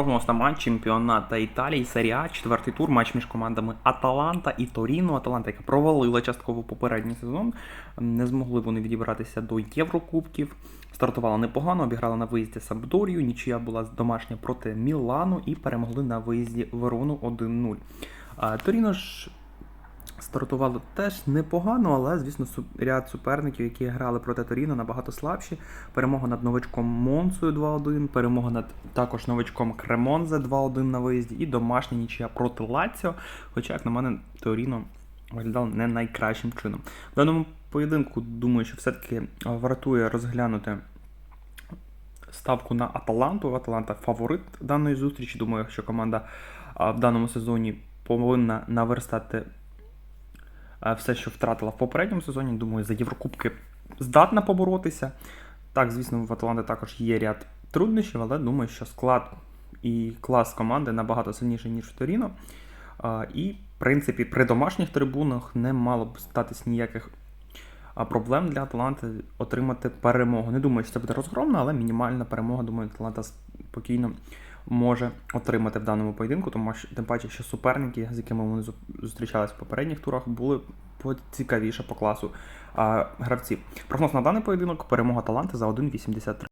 Прогноз на матч чемпіоната Італії, серія А, четвертий тур, матч між командами Аталанта і Торіно. Аталанта, яка провалила частково попередній сезон. Не змогли вони відібратися до Єврокубків. Стартувала непогано, обіграла на виїзді Сабдорію, Нічия була домашня проти Мілану і перемогли на виїзді Верону 1-0. Торіно ж стартувало теж непогано, але, звісно, ряд суперників, які грали проти Торіно, набагато слабші. Перемога над новичком Монцею 2-1, перемога над також новичком Кремонзе 2-1 на виїзді, і домашня нічия проти Лаціо. Хоча, як на мене, Торіно виглядало не найкращим чином. В даному поєдинку, думаю, що все-таки вартує розглянути ставку на Аталанту. Аталанта фаворит даної зустрічі. Думаю, що команда в даному сезоні повинна наверстати все, що втратила в попередньому сезоні. Думаю, за Єврокубки здатна поборотися. Так, звісно, в Аталанти також є ряд труднощів, але думаю, що склад і клас команди набагато сильніший, ніж в Торіно. І, в принципі, при домашніх трибунах не мало б статись ніяких проблем для Аталанти отримати перемогу. Не думаю, що це буде розгромно, але мінімальна перемога, думаю, Аталанта спокійно може отримати в даному поєдинку, тому що тим паче, що суперники, з якими вони зу- зустрічались в попередніх турах, були поцікавіше по класу а, гравців. Прогноз на даний поєдинок перемога таланти за 1,83.